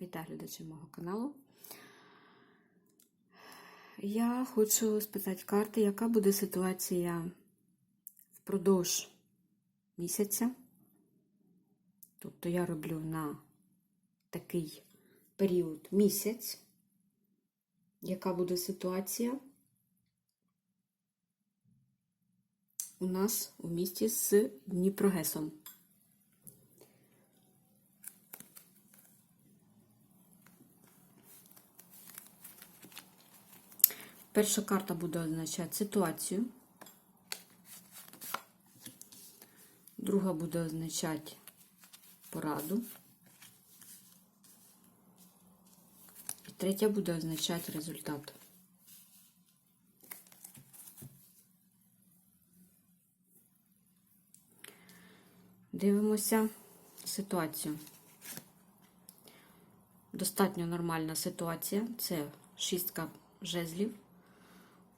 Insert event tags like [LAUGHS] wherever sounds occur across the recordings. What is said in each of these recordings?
Вітаю глядачі мого каналу. Я хочу спитати карти, яка буде ситуація впродовж місяця. Тобто я роблю на такий період місяць. Яка буде ситуація у нас у місті з Дніпрогесом? Перша карта буде означати ситуацію. Друга буде означати пораду. І третя буде означати результат. Дивимося ситуацію. Достатньо нормальна ситуація. Це шістка жезлів,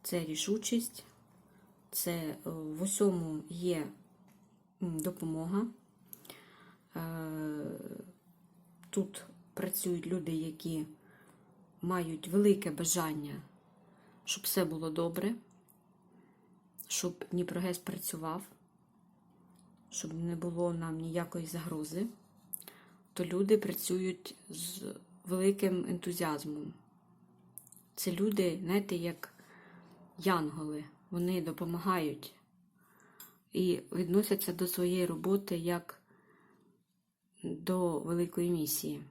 це рішучість, це е, в усьому є допомога. Е, Тут працюють люди, які мають велике бажання, щоб все було добре, щоб Дніпрогес працював, щоб не було нам ніякої загрози, то люди працюють з великим ентузіазмом. Це люди, знаєте, як янголи. Вони допомагають і відносяться до своєї роботи як до великої місії.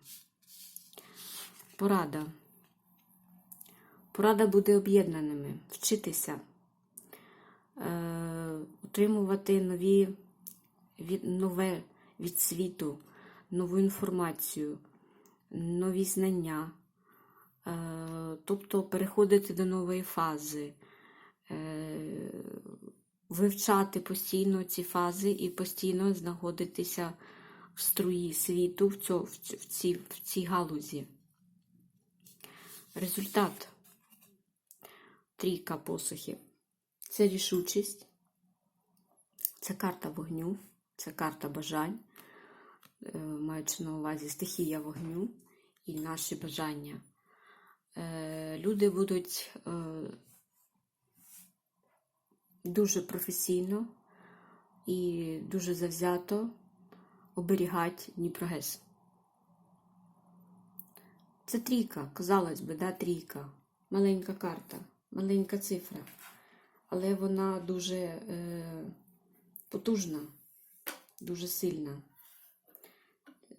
Порада. Порада буде об'єднаними, вчитися, е, отримувати нові, від, нове від світу, нову інформацію, нові знання. Е, тобто переходити до нової фази, вивчати постійно ці фази і постійно знаходитися в струї світу в, цьо, в, ць- в, цій, в цій галузі. Результат трійка посухів. Це рішучість, це карта вогню, це карта бажань, е, маючи на увазі стихія вогню і наші бажання. Е, Люди будуть е, дуже професійно і дуже завзято оберігати Дніпрогес. Це трійка, казалось би, да, трійка. Маленька карта, маленька цифра. Але вона дуже е, потужна, дуже сильна.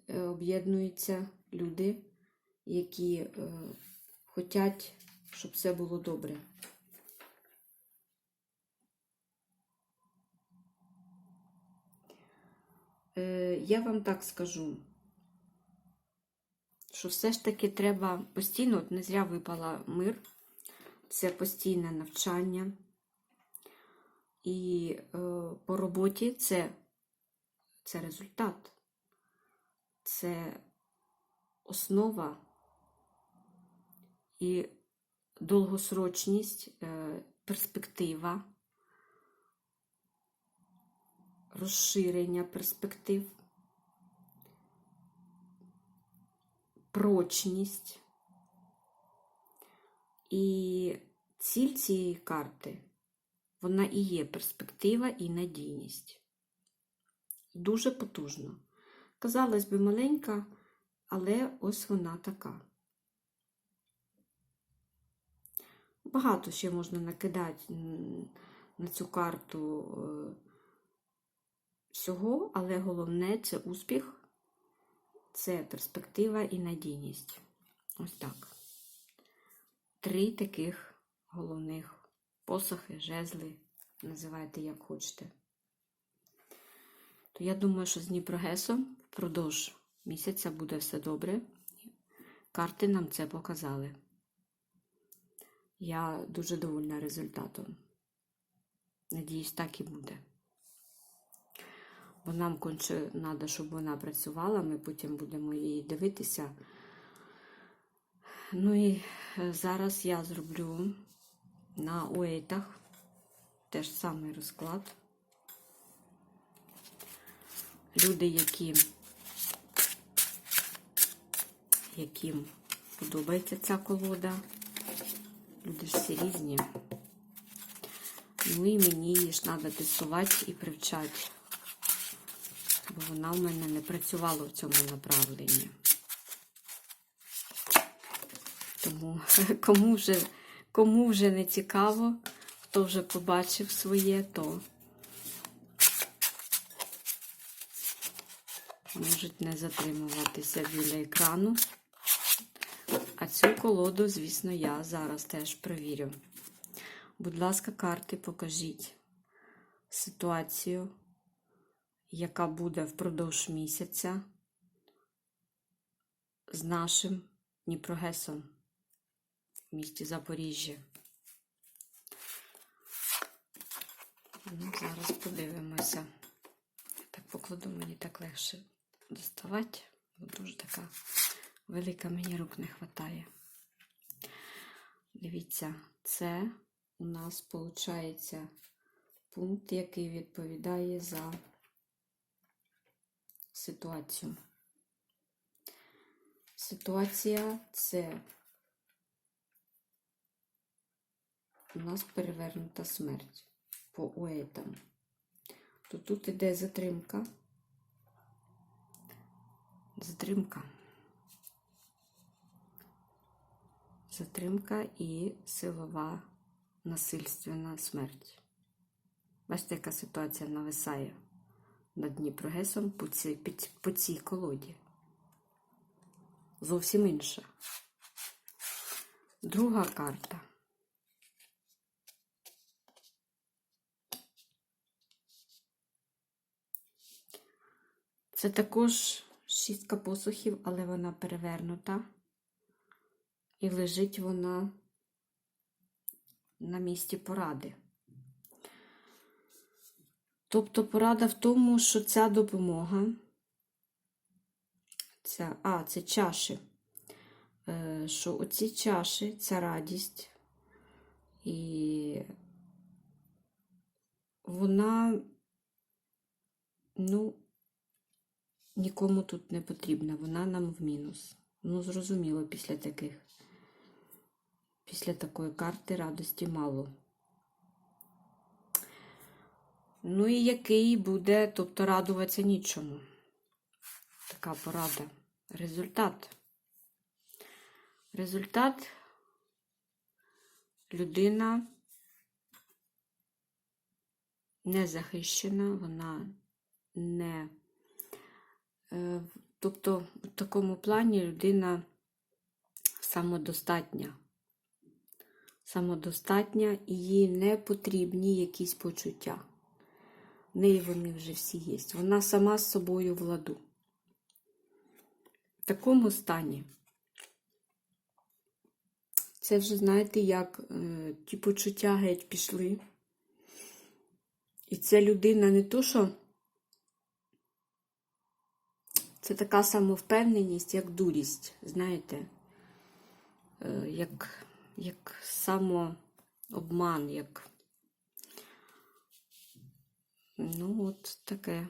Е, об'єднуються люди, які е, хочуть, щоб все було добре. Я вам так скажу, що все ж таки треба постійно, от не зря випала мир, це постійне навчання. І е, по роботі це, це результат, це основа і довгосрочність, е, перспектива, розширення перспектив, прочність. І ціль цієї карти, вона і є перспектива і надійність. Дуже потужно. Казалось би, маленька, але ось вона така. Багато ще можна накидати на цю карту е, всього, але головне це успіх, це перспектива і надійність. Ось так. Три таких головних посохи, жезли, називайте як хочете. То я думаю, що з Дніпрогесом впродовж місяця буде все добре. Карти нам це показали. Я дуже довольна результатом. Надіюсь, так і буде. Бо нам конче треба, щоб вона працювала, ми потім будемо її дивитися. Ну і е, зараз я зроблю на уейтах теж самий розклад. Люди, які яким подобається ця колода. Люди ж всі різні. Ну і мені її ж треба тестувати і привчати. Бо вона в мене не працювала в цьому направленні. Тому [LAUGHS] кому вже, кому вже не цікаво, хто вже побачив своє, то можуть не затримуватися біля екрану. А цю колоду, звісно, я зараз теж перевірю. Будь ласка, карти, покажіть ситуацію, яка буде впродовж місяця з нашим Дніпрогесом в місті Запоріжжя. Ну, зараз подивимося. Так покладу, мені так легше доставати, бо дуже така велика мені рук не вистачає. Дивіться, це у нас виходить пункт, який відповідає за ситуацію. Ситуація це у нас перевернута смерть по уейтам. То тут іде затримка. Затримка. Затримка і силова насильственна смерть. Бачите, яка ситуація нависає над Дніпрогесом по цій, по цій колоді. Зовсім інша. Друга карта. Це також шістка посухів, але вона перевернута. І лежить вона на місці поради. Тобто порада в тому, що ця допомога, ця, а, це чаші, е, що оці чаші, ця радість, і вона, ну, нікому тут не потрібна, вона нам в мінус. Ну, зрозуміло, після таких, після такої карти радості мало. Ну і який буде, тобто радуватися нічому. Така порада. Результат. Результат людина не захищена, вона не. е, Тобто, в такому плані людина самодостатня. Самодостатня їй не потрібні якісь почуття. В неї вони вже всі є. Вона сама з собою в ладу. В такому стані. Це вже, знаєте, як е, ті почуття геть пішли. І ця людина не то, що це така самовпевненість, як дурість, знаєте, е, як, як самообман, як. Ну, от таке.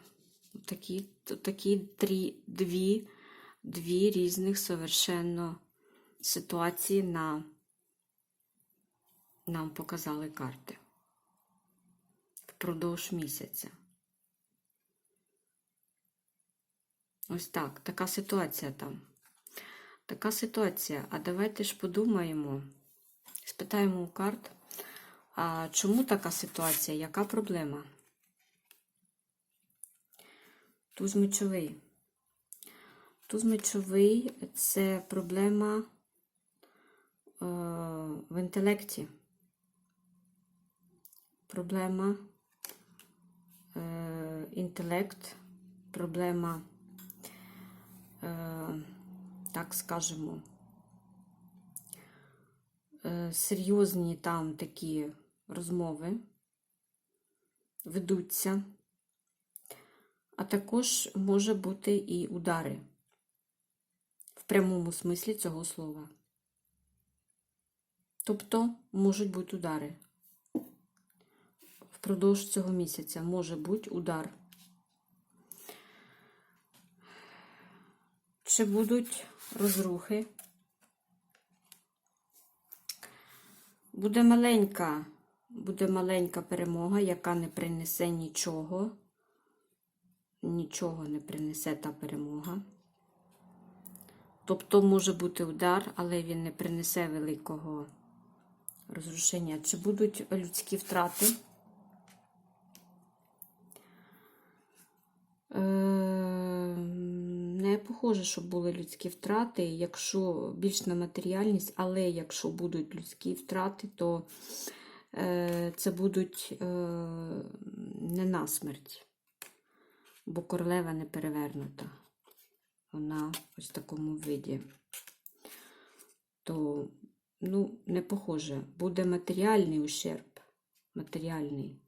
Такі, такі три, дві, дві різних совершенно ситуації на, нам показали карти впродовж місяця. Ось так, така ситуація там. Така ситуація. А давайте ж подумаємо, спитаємо у карт, а чому така ситуація? Яка проблема? Туз мечовий. Туз мечовий це проблема е, в інтелекті. Проблема е, інтелект, проблема, е, так скажемо, серйозні там такі розмови ведуться а також може бути і удари в прямому смислі цього слова. Тобто можуть бути удари. Впродовж цього місяця може бути удар. Чи будуть розрухи? Буде маленька, буде маленька перемога, яка не принесе нічого. Нічого не принесе та перемога. Тобто може бути удар, але він не принесе великого розрушення. Чи будуть людські втрати? Е, Не похоже, щоб були людські втрати, якщо більш на матеріальність, але якщо будуть людські втрати, то е, це будуть е, не на смерть, бо королева не перевернута. Вона ось в такому виді. То, ну, не похоже. Буде матеріальний ущерб. Матеріальний.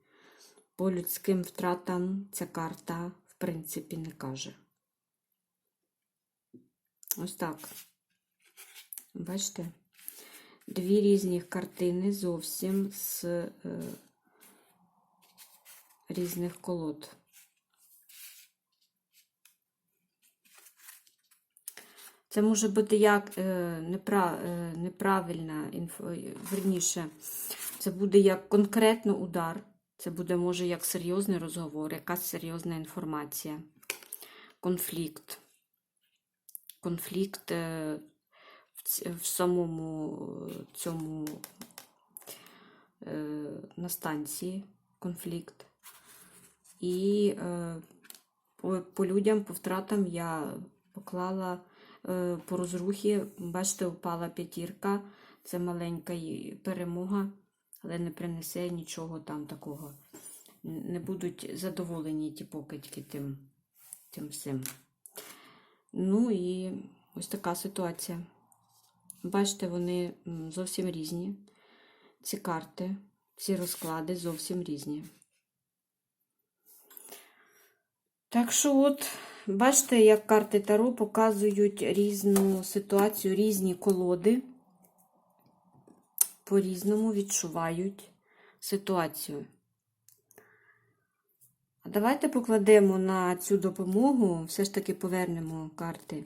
По людським втратам ця карта, в принципі, не каже. Ось так. Бачите? Дві різні картини зовсім з е, різних колод. Це може бути як е, е, неправильна інфо, верніше, це буде як конкретно удар. Це буде, може, як серйозний розговор, якась серйозна інформація, конфлікт. Конфлікт е, в, самому е, цьому е, на станції конфлікт. І е, по, людям, по втратам я поклала е, по розрухі, бачите, упала п'ятірка. Це маленька перемога, але не принесе нічого там такого. Не будуть задоволені ті покидьки тим, тим всім. Ну і ось така ситуація. Бачите, вони зовсім різні. Ці карти, ці розклади зовсім різні. Так що, от, бачите, як карти Таро показують різну ситуацію, різні колоди по-різному відчувають ситуацію. Давайте покладемо на цю допомогу, все ж таки повернемо карти.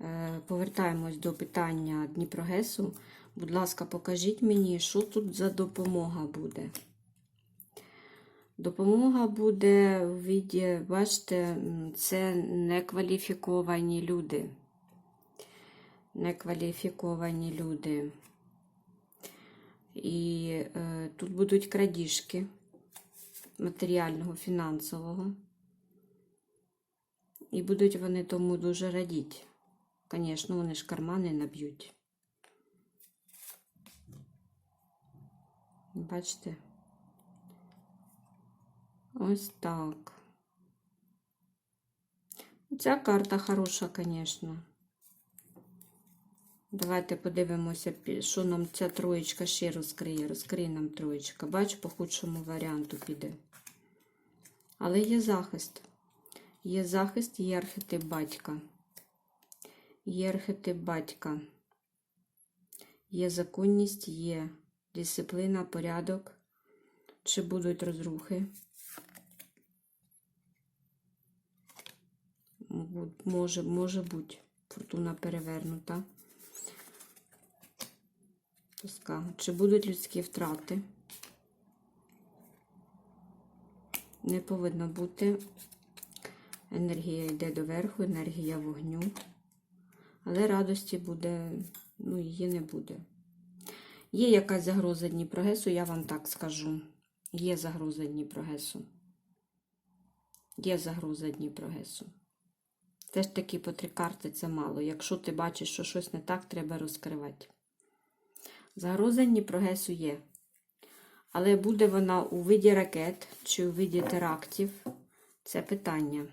Е, Повертаємось до питання Дніпрогесу. Будь ласка, покажіть мені, що тут за допомога буде. Допомога буде в віді, бачите, це некваліфіковані люди. Некваліфіковані люди. І е, тут будуть крадіжки матеріального, фінансового. І будуть вони тому дуже радіти. Звісно, вони ж кармани наб'ють. Бачите? Ось так. Ця карта хороша, звісно. Давайте подивимося, що нам ця троєчка ще розкриє. Розкриє нам троєчка. Бач, по худшому варіанту піде. Але є захист. Є захист, є архетип батька. Є архетип батька. Є законність, є дисципліна, порядок. Чи будуть розрухи? Може, може бути. Фортуна перевернута. Тоска. Чи будуть людські втрати? Не повинно бути. Енергія йде доверху, енергія вогню. Але радості буде, ну, її не буде. Є якась загроза Дніпрогесу, я вам так скажу. Є загроза Дніпрогесу. Є загроза Дніпрогесу. Все ж таки по три карти це мало. Якщо ти бачиш, що щось не так, треба розкривати. Загроза Дніпрогесу є. Але буде вона у виді ракет чи у виді терактів? Це питання.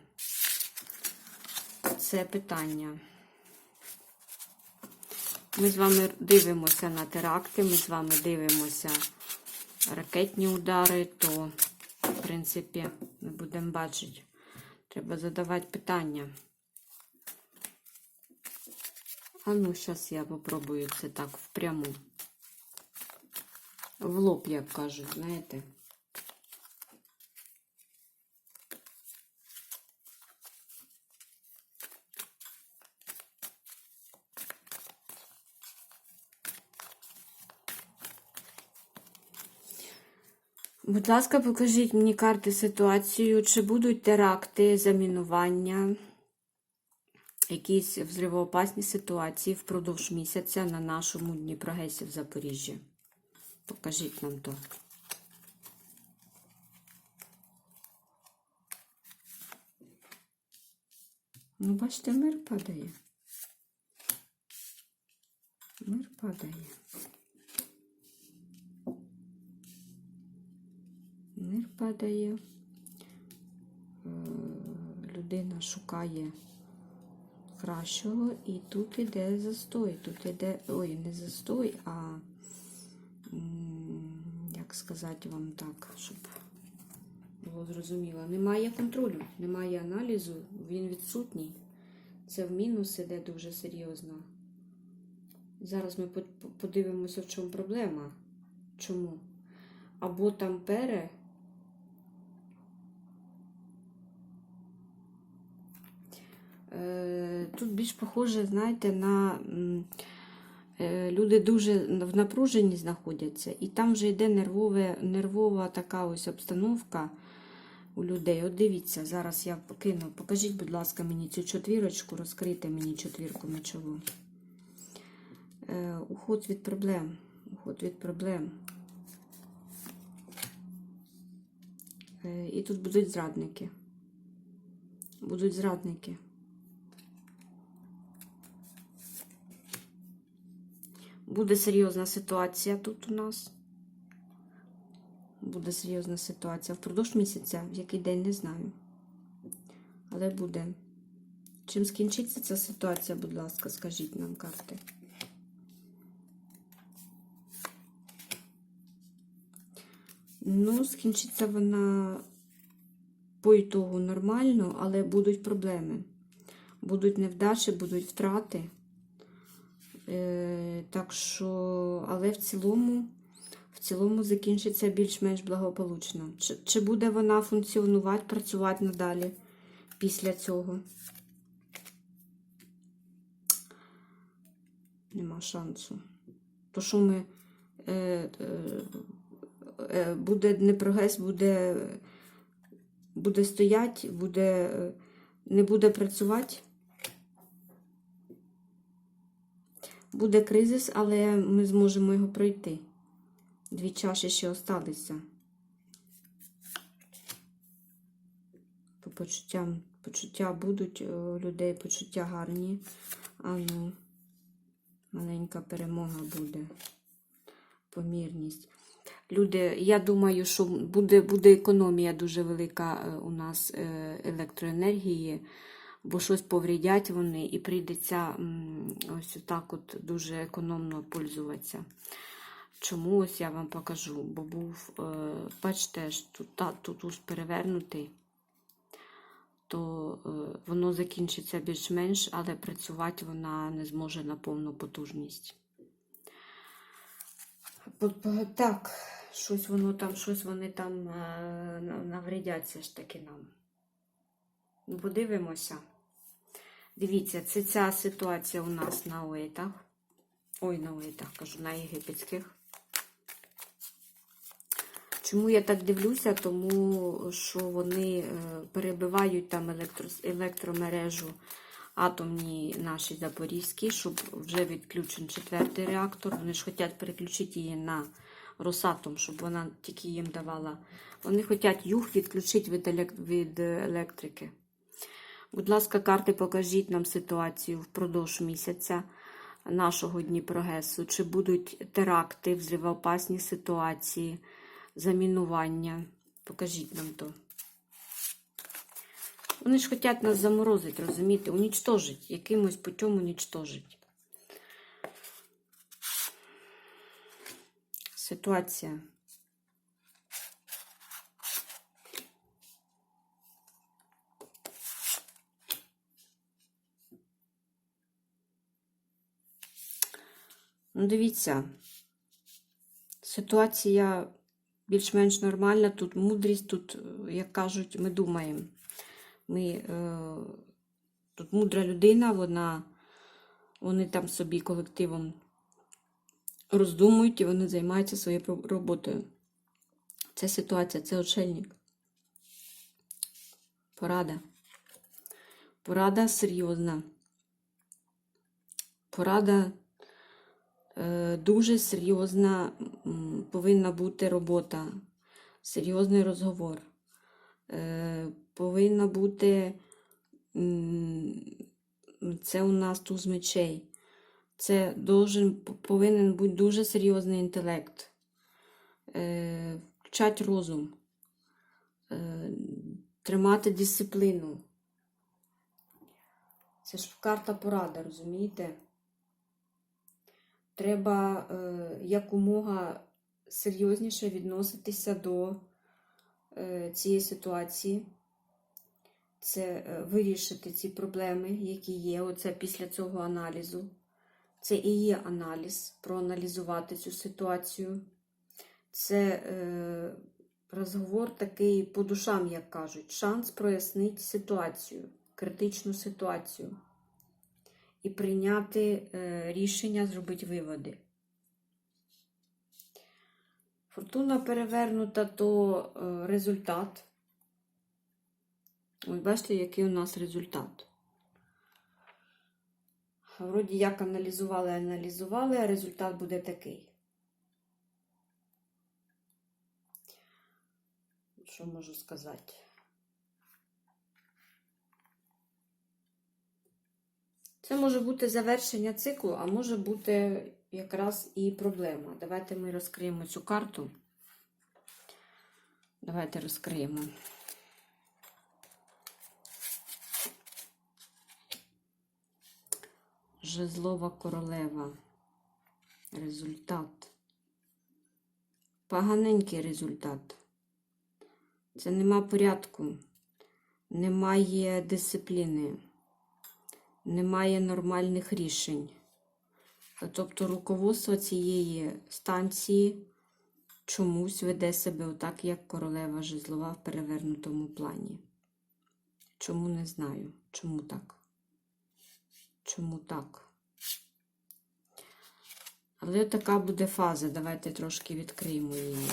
Це питання. Ми з вами дивимося на теракти, ми з вами дивимося ракетні удари, то, в принципі, ми будемо бачити. Треба задавати питання. А ну, зараз я попробую це так впряму. В лоб, як кажуть, знаєте. Будь ласка, покажіть мені карти ситуацію, чи будуть теракти, замінування якісь взривоопасні ситуації впродовж місяця на нашому Дніпрогесі в Запоріжжі. Покажіть нам то. Ну, бачите, мир падає. Мир падає. Мир падає. Е, Людина шукає кращого, і тут іде застой. Тут іде, ой, не застой, а як сказати вам так, щоб було зрозуміло. Немає контролю, немає аналізу, він відсутній. Це в мінус іде дуже серйозно. Зараз ми по- по- подивимося, в чому проблема. Чому? Або там пере. Тут більш похоже, знаєте, на е, люди дуже в напруженні знаходяться, і там вже йде нервове, нервова така ось обстановка у людей. От дивіться, зараз я покину. Покажіть, будь ласка, мені цю четвірочку, розкрийте мені четвірку мечову. Е, Уход від проблем. Уход від проблем. Е, І тут будуть зрадники. Будуть зрадники. Буде серйозна ситуація тут у нас. Буде серйозна ситуація впродовж місяця, в який день не знаю. Але буде. Чим скінчиться ця ситуація, будь ласка, скажіть нам карти. Ну, скінчиться вона по ітогу нормально, але будуть проблеми. Будуть невдачі, будуть втрати. Е, так що, але в цілому, в цілому закінчиться більш-менш благополучно. Чи, чи буде вона функціонувати, працювати надалі після цього? Нема шансу. То що ми е, е, е, буде не прогрес, буде, буде стоять, буде, е, не буде працювати. Буде кризис, але ми зможемо його пройти. Дві чаші ще осталися. По почуттям, почуття будуть у людей, почуття гарні. А ну, маленька перемога буде. Помірність. Люди, я думаю, що буде, буде економія дуже велика е, у нас е, електроенергії бо щось поврядять вони, і прийдеться ось так от дуже економно пользуватися. Чому ось я вам покажу? Бо був, е, бачите, тут, та, тут уж перевернутий, то е, воно закінчиться більш-менш, але працювати вона не зможе на повну потужність. По- по- Так, щось воно там, щось вони там е, на- навредяться ж таки нам. Ну, Подивимося. Дивіться, це ця ситуація у нас на оетах. Ой, на оетах, кажу, на єгипетських. Чому я так дивлюся? Тому що вони е, перебивають там електро, електромережу атомні наші запорізькі, щоб вже відключен четвертий реактор. Вони ж хочуть переключити її на Росатом, щоб вона тільки їм давала. Вони хочуть юг відключити від, елек- від електрики. Будь ласка, карти, покажіть нам ситуацію впродовж місяця нашого Дніпрогесу. Чи будуть теракти, взривоопасні ситуації, замінування? Покажіть нам то. Вони ж хочуть нас заморозити, розумієте, унічтожить, якимось путем унічтожить. Ситуація. Ну, дивіться, ситуація більш-менш нормальна, тут мудрість, тут, е, як кажуть, ми думаємо. Ми, е, тут мудра людина, вона, вони там собі колективом роздумують і вони займаються своєю роботою. Це ситуація, це очельник. Порада. Порада серйозна. Порада дуже серйозна повинна бути робота, серйозний розговор. Е, повинна бути. Це у нас туз мечей. Це должен, повинен бути дуже серйозний інтелект. Е, включати розум, е, тримати дисципліну. Це ж карта порада, розумієте? Треба е, якомога серйозніше відноситися до е, цієї ситуації. Це е, вирішити ці проблеми, які є. Оце після цього аналізу. Це і є аналіз, проаналізувати цю ситуацію. Це е, розговор такий по душам, як кажуть, шанс прояснити ситуацію, критичну ситуацію і прийняти е, рішення, зробити виводи. Фортуна перевернута, то е, результат. Ось бачите, який у нас результат. Вроді як аналізували, аналізували, а результат буде такий. Що можу сказати? Це може бути завершення циклу, а може бути якраз і проблема. Давайте ми розкриємо цю карту. Давайте розкриємо. Жезлова королева. Результат. Поганенький результат. Це нема порядку, немає дисципліни, немає нормальних рішень. Тобто руководство цієї станції чомусь веде себе отак, як королева жезлова в перевернутому плані. Чому не знаю? Чому так? Чому так? Але така буде фаза. Давайте трошки відкриємо її.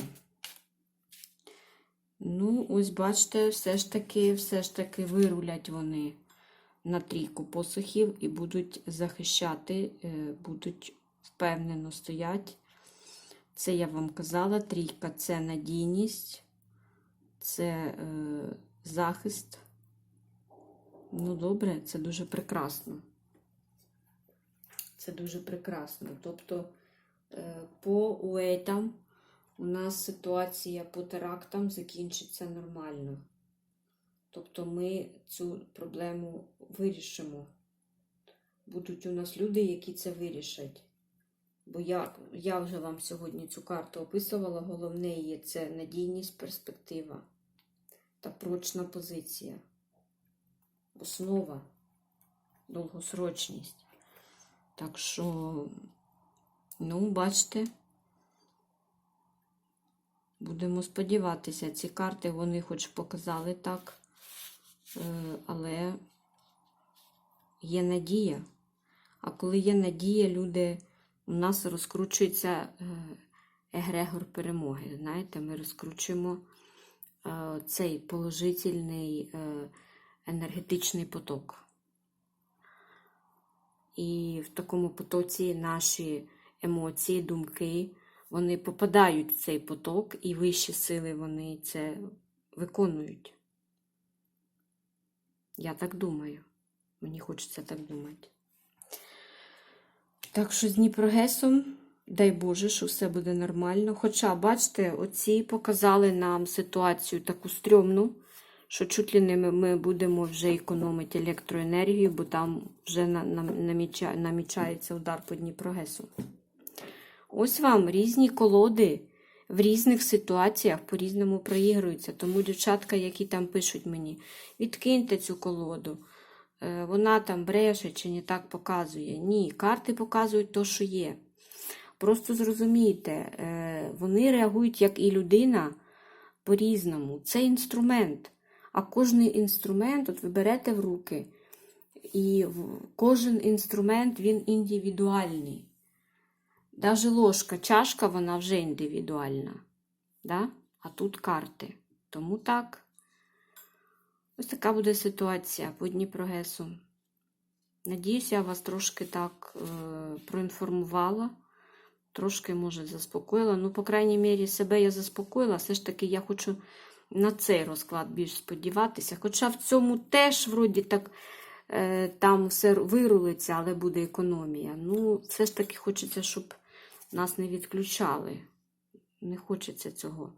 Ну, ось бачите, все ж таки, все ж таки вирулять вони на трійку посухів і будуть захищати, е, будуть впевнено стоять. Це я вам казала, трійка це надійність, це е, захист. Ну, добре, це дуже прекрасно. Це дуже прекрасно. Тобто, е, по уейтам у нас ситуація по терактам закінчиться нормально. Тобто ми цю проблему вирішимо. Будуть у нас люди, які це вирішать. Бо я, я вже вам сьогодні цю карту описувала. Головне є це надійність, перспектива та прочна позиція. Основа, довгосрочність. Так що, ну, бачите, будемо сподіватися, ці карти вони хоч показали так, е, але є надія. А коли є надія, люди у нас розкручується е, егрегор перемоги. Знаєте, ми розкручуємо е, цей положительний е, енергетичний поток. І в такому потоці наші емоції, думки, вони попадають в цей поток, і вищі сили вони це виконують. Я так думаю. Мені хочеться так думати. Так що з Дніпрогесом, дай Боже, що все буде нормально. Хоча, бачите, оці показали нам ситуацію таку стрьомну, що чуть ли не ми, будемо вже економити електроенергію, бо там вже на, на, наміча, намічається удар по Дніпрогесу. Ось вам різні колоди в різних ситуаціях по-різному проігруються. Тому дівчатка, які там пишуть мені, відкиньте цю колоду. Е, Вона там бреше чи не так показує. Ні, карти показують то, що є. Просто зрозумійте, е, вони реагують як і людина по-різному. Це інструмент. А кожний інструмент, от ви берете в руки, і кожен інструмент він індивідуальний. Даже ложка, чашка, вона вже індивідуальна. Да? а тут карти. Тому так. Ось така буде ситуація по Дніпрогесу. Надіюсь, я вас трошки так е, проінформувала, трошки, може, заспокоїла. Ну, по крайній мірі, себе я заспокоїла. Все ж таки, я хочу на цей розклад більш сподіватися. Хоча в цьому теж, вроді, так, е, там все вирулиться, але буде економія. Ну, все ж таки хочеться, щоб нас не відключали. Не хочеться цього.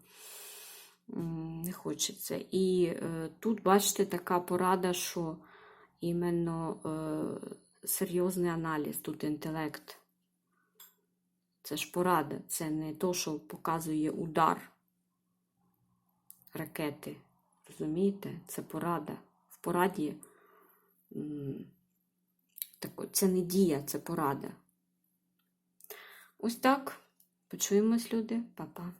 Не хочеться. І е, тут, бачите, така порада, що іменно е, серйозний аналіз, тут інтелект. Це ж порада, це не то, що показує удар ракети. Розумієте? Це порада. В пораді так, це не дія, це порада. Ось так. Почуємось, люди. Па-па.